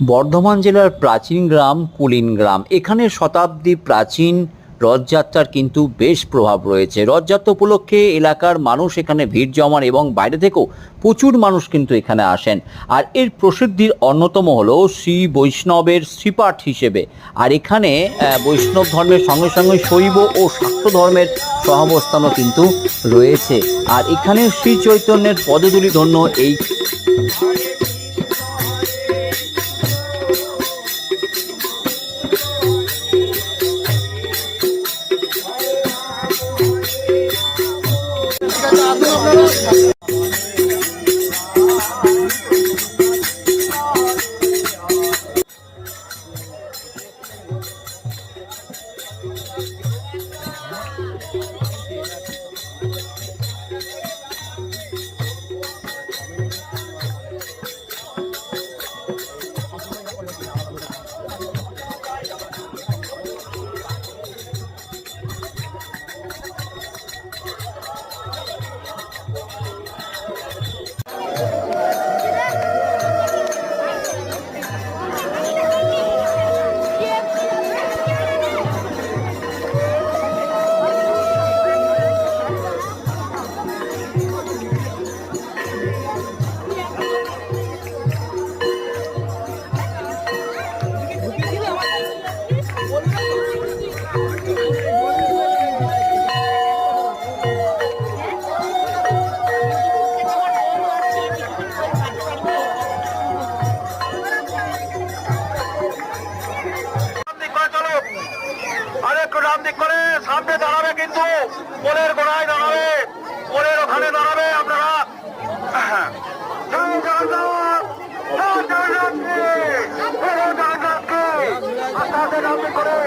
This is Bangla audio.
বর্ধমান জেলার প্রাচীন গ্রাম কুলিন গ্রাম। এখানে শতাব্দী প্রাচীন রথযাত্রার কিন্তু বেশ প্রভাব রয়েছে। রথযাত্রা উপলক্ষে এলাকার মানুষ এখানে ভিড় জমান এবং বাইরে থেকেও প্রচুর মানুষ কিন্তু এখানে আসেন। আর এর প্রসিদ্ধির অন্যতম হলো শ্রী বৈষ্ণবের শ্রীপাঠ হিসেবে। আর এখানে বৈষ্ণব ধর্মের সঙ্গে সঙ্গে শৈব ও শাক্ত ধর্মের সহাবস্থানও কিন্তু রয়েছে। আর এখানে শ্রী চৈতন্যের পদধূলি ধন্য এই দিক একটু ডান দিক করে, সামনে দাঁড়াবে কিন্তু পোলের গোড়ায় দাঁড়াবে পোলের ওখানে দাঁড়াবে আপনারা করে।